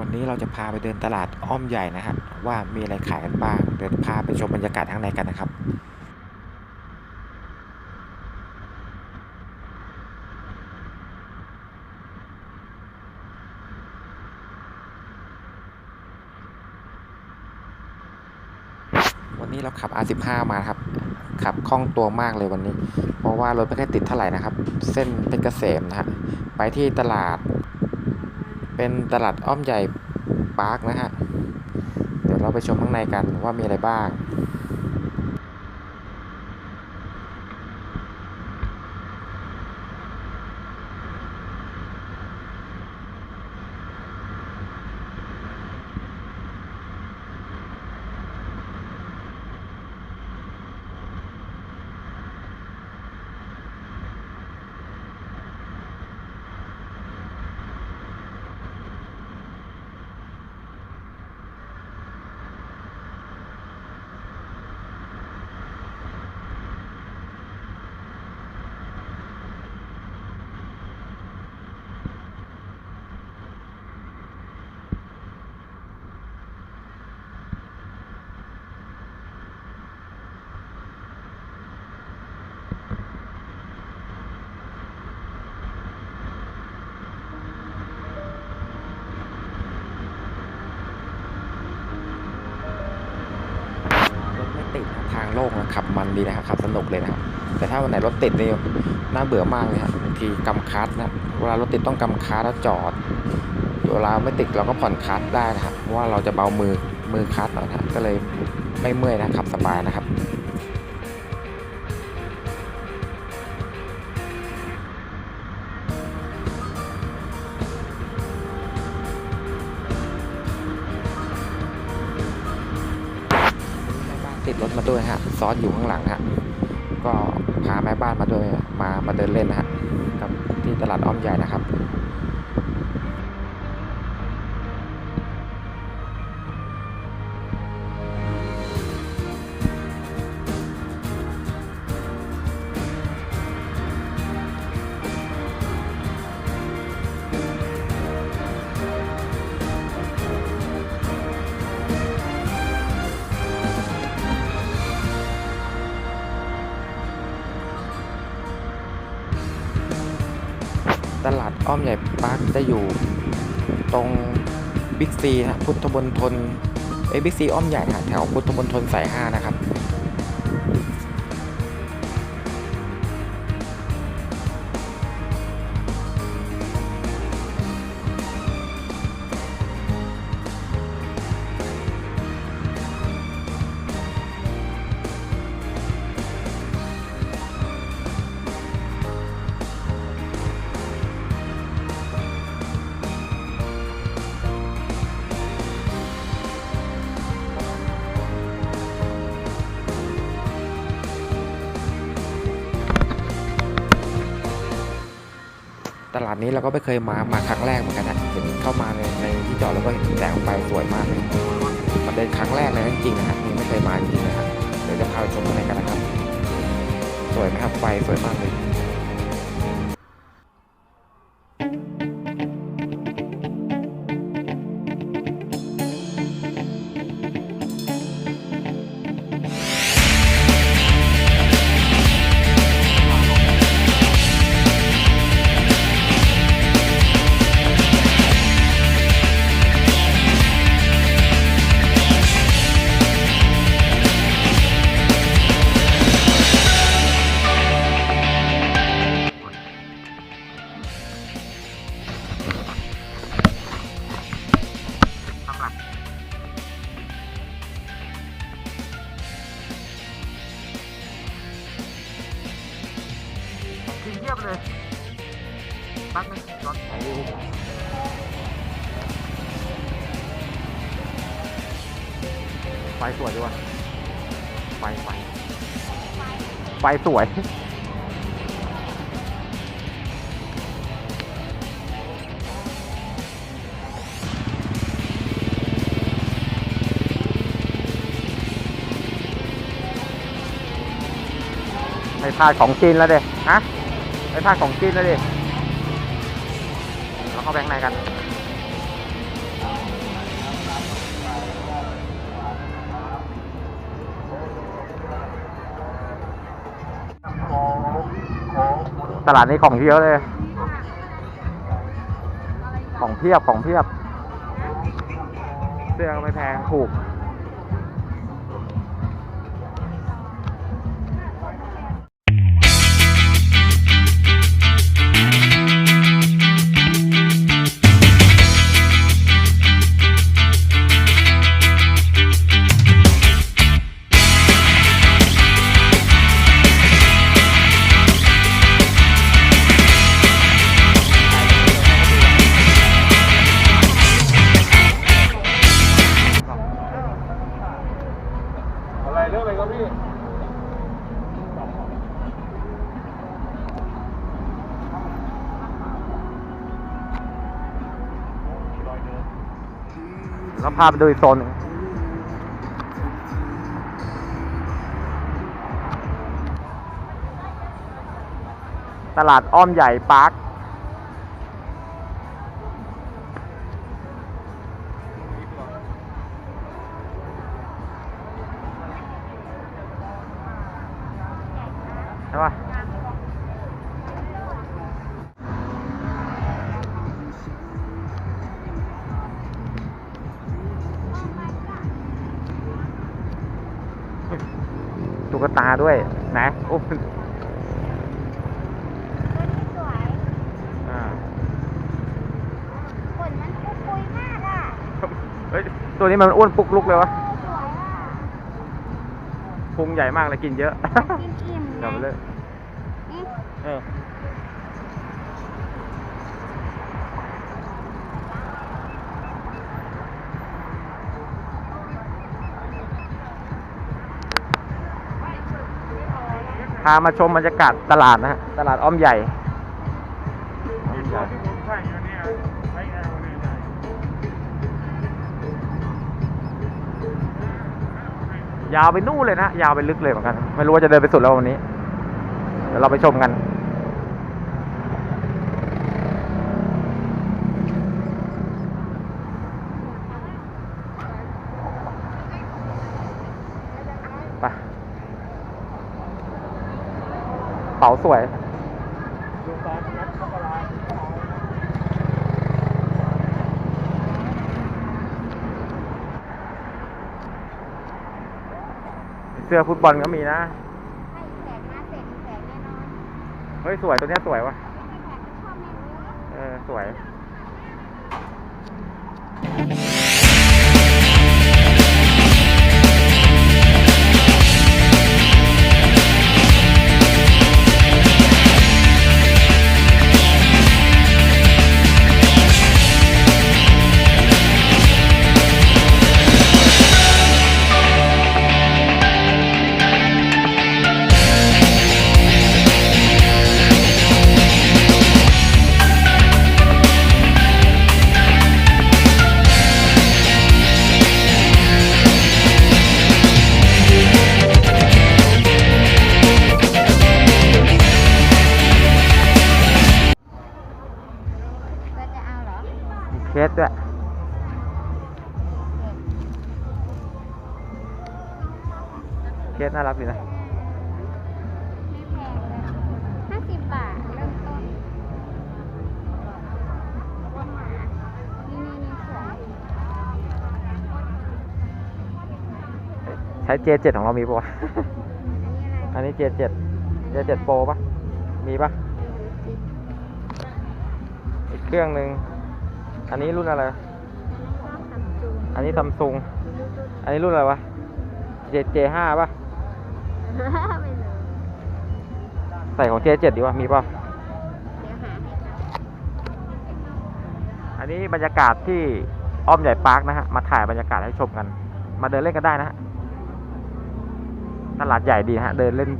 วันนี้เราจะพาไปเดินตลาดอ้อมใหญ่นะฮะว่ามีอะไรขายกันบ้าง เดี๋ยวพาไปชมบรรยากาศข้างในกันนะครับวันนี้เราขับ R15 มาครับ ขับคล่องตัวมากเลยวันนี้ เพราะว่ารถไม่ค่อยติดเท่าไหร่นะครับ เส้นเพชรเกษมนะฮะ ไปที่ตลาด เป็นตลาดอ้อมใหญ่ปาร์คนะฮะ เดี๋ยวเราไปชมข้างในกันว่ามีอะไรบ้าง รถไม่ติดนะทาง โล่งนะขับมันดีนะครับขับสนุกเลยนะครับแต่ถ้าวันไหนรถติดนี่น่าเบื่อมากเลยครับบางทีกำคัดนะเวลารถติดต้องกำคัดแล้วจอดเวลาไม่ติดเราก็ผ่อนคัดได้นะครับเพราะว่าเราจะเบามือมือคัดหน่อยนะครับก็เลยไม่เมื่อยนะขับสบายนะครับ รถมาด้วยฮะซ้อนอยู่ข้างหลังฮะก็พาแม่บ้านมาด้วยมามาเดินเล่นนะฮะกับที่ตลาดอ้อมใหญ่นะครับ อ้อมใหญ่ปาร์คจะอยู่ตรงบิ๊กซีนะพุทธบนทนเอ้บิ๊กซีอ้อมใหญ่นะแถวพุทธบนทนสายห้านะครับ ตลาดนี้เราก็ไม่เคยมามาครั้งแรกเหมือนกันนะเห็นเข้ามาในในที่จอดแล้วก็เห็นแสงไฟสวยมากเลยมันเป็นครั้งแรกเลยจริงๆนะครับมีไม่เคยมาจริงๆนะครับเดี๋ยวจะพาไปชมข้างในกันนะครับ สวยไหมครับไฟสวยมากเลย เลยแป๊บนึงรถถ่ายรูปไฟสวยด้วยไฟไฟไฟสวยไม่พลาดของกินแล้วเด็ฮะ ไปภาคของจีนแล้วดิเราเข้าแบงค์ไหนกัน ตลาดนี้ของเยอะเลย ของเพียบของเพียบ เสื้อไม่แพงถูก แล้วพาไปดูอีกโซนหนึ่งตลาดอ้อมใหญ่ ปาร์ค กตาด้วยนะโอ้ตัวนี้สวยอ่าขนมันปุกปุยมากอะเฮ้ยตัวนี้มันอ้วนปุกลุกเลยวะเออสวยอะพุงใหญ่มากเลยกินเยอะกินอิ่มเดี๋ยวไปเลยนี่เออ พามาชมบรรยากาศตลาดนะฮะตลาดอ้อมใหญ่อ้อมใหญ่ที่ผมใส่อยู่เนี่ยใช้แอลเนี่ยใหญ่ยาวไปนู่นเลยนะ ยาวไปลึกเลยเหมือนกัน ไม่รู้ว่าจะเดินไปสุดแล้ววันนี้ เดี๋ยวเราไปชมกัน ไปเป๋า สวยดูตอนนัดมกราเสื้อฟุตบอลก็มีนะ ให้แสงมาเสร็จแสงแน่นอน เฮ้ย สวยตัวเนี้ยสวยวะไม่แสงก็ชอบแมวเยอะเออ สวย สด้วยเคสน่ารักดีนะไม่แพงเลยห้าสิบบาทเริ่มต้นนี่นี่นี่สวยใช้ J7 ของเรามีปะวะอันนี้อะไรอันนี้ J7 J7 Pro ปะมีปะอีกเครื่องหนึ่ง อันนี้รุ่นอะไรซัมซุงอันนี้ซัมซุง อันนี้รุ่นอะไรวะ J J5 ปะไม่รู้ใส่ของ J7 ดีวะมีปะเดี๋ยวหาให้ค่ะ อันนี้บรรยากาศที่อ้อมใหญ่ปาร์คนะฮะ มาถ่ายบรรยากาศให้ชมกัน มาเดินเล่นกันได้นะฮะ ตลาดใหญ่ดีนะฮะ เดินเล่น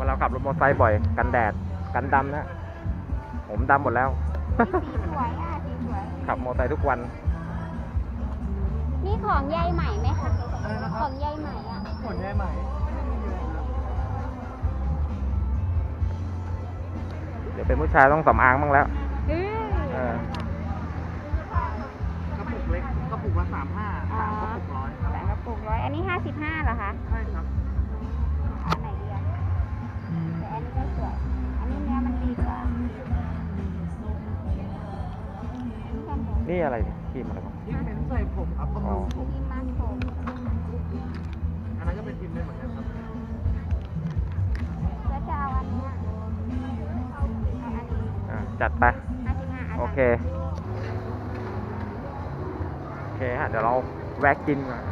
วลาขับรถมอเตอร์ไซค์บ่อย กันแดด กันดำนะ ผมดำหมดแล้ว สีสวยอะสีสวย ขับมอเตอร์ไซค์ทุกวัน นี่ของใยใหม่ไหมคะของใยใหม่อะ ผลใหญ่ใหม่เดี๋ยวเป็นผู้ชายต้องสำอางบ้างแล้วเฮ้ยเออ กระปุกเล็กกระปุกละสามห้าอ๋อสามกระปุกร้อยสามกระปุกร้อย อันนี้ห้าสิบห้าเหรอคะ ใช่ครับ นผมนี่อะไรเนี่ยครีมอะไรบ้างที่เป็นใส่ผมครับบำอ๋อรุงผมที่มาผมอันนั้นก็เป็นพิมพ์ได้เหมือนกันครับแล้วจะเอาอันเนี้ยเอาอันนี้อะจัดไปห้าสิบห้าโอเค โอเคฮะ เดี๋ยวเราแวะกินก่อน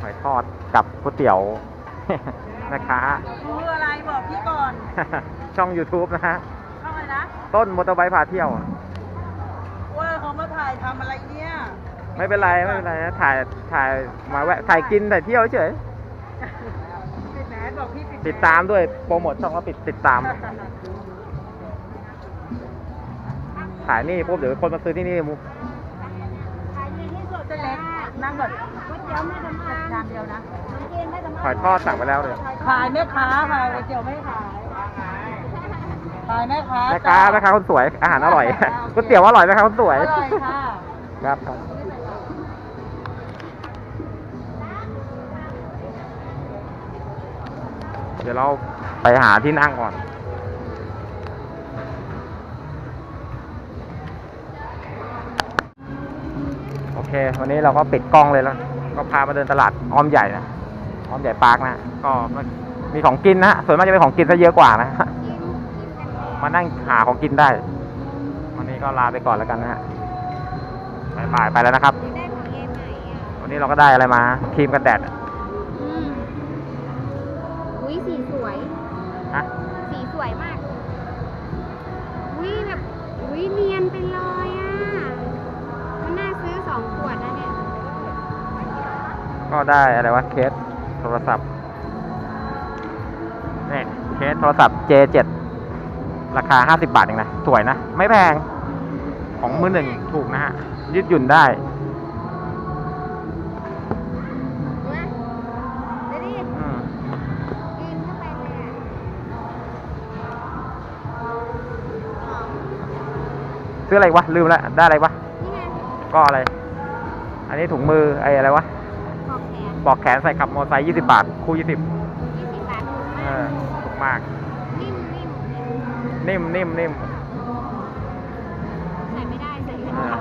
หอยทอดกับก๋วยเตี๋ยว นะคะ รู้อะไรบอกพี่ก่อน ช่อง YouTube นะฮะ เข้าไปนะ ต้นมอเตอร์ไบค์พาเที่ยวว่าเขามา ถ่ายทำอะไรเนี่ยไม่เป็นไรไม่เป็นไรนะถ่ายถ่ายมาแวะถ่ายกินถ่ายเที่ยวเฉยปิดแมสบอกพี่ปิดแสติดตามด้วยโปรโมทช่องแล้วปิดติดตาม ถ่ายนี่ปุ๊บเดี๋ยวคนมาซื้อที่นี่มุขายดีที่สุดเส้นเล็กนั่งก่อนก๋วยเตี๋ยวแม่ตำจัอาดงจานเดียวนะขนมจีนแม่ตำอาหอยทอดสั่งไปแล้วเลยขายแม่ค้าขายก๋วยเตี๋ยวไม่ขาย ขายแม่ค้าแม่ค้าจ้แม่ค้าคนสวย อาหารอร่อยจ้าโอเคก๋วยเตี๋ยวอร่อยแม่ค้าคนสวย อร่อยค่ะครับครับเดี๋ยวเราไปหาที่นั่งก่อน โอเค วันนี้เราก็ปิดกล้องเลยแล้ว ก็พามาเดินตลาดอ้อมใหญ่นะ อ้อมใหญ่ปาร์คนะ ก็มีของกินนะ ส่วนมากจะเป็นของกินซะเยอะกว่านะ มานั่งหาของกินได้ วันนี้ก็ลาไปก่อนแล้วกันนะฮะบายบายไปแล้วนะครับ ได้ของเอใหม่อะวันนี้เราก็ได้อะไรมาครีมกันแดดอืมอุ้ยสีสวย ฮะสีสวยมาก อุ้ยแบบ อุ้ยเนียนไปเลยอะ มันน่าซื้อสองขวดนะเนี่ย ก็ได้อะไรวะเคสโทรศัพท์นี่เคสโทรศัพท์ J7 ราคา 50 บาทเองนะ สวยนะ ไม่แพง ของมือหนึ่งถูกนะฮะ ยืดหยุ่นได้ดูนะดูดิอืมกินเข้าไปเลยอะหอมซื้ออะไรวะ ลืมแล้ว ได้อะไรวะนี่ไงก็อะไร อันนี้ถุงมือ ไอ้อะไรวะขอบแขนปลอกแขนใส่ขับมอเตอร์ไซค์20 บาท คู่ 20ยี่สิบบาท ถูกเอมาอกถูกมาก นิ่มนิ่มนิ่มนิ่มนิ่มใส่ไม่ได้ใส่ไม่อ่าได้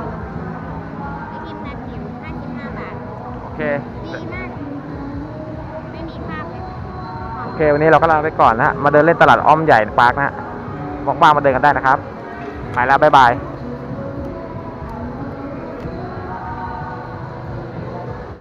ไอติมนาจิ๋วห้าสิบห้าบาทโอเค ดีมากไม่มีภาพเลยโอเค วันนี้เราก็ลาไปก่อนนะฮะ มาเดินเล่นตลาดอ้อมใหญ่ปาร์คนะฮะว่างๆมาเดินกันได้นะครับ ไปแล้ว บ๊ายบาย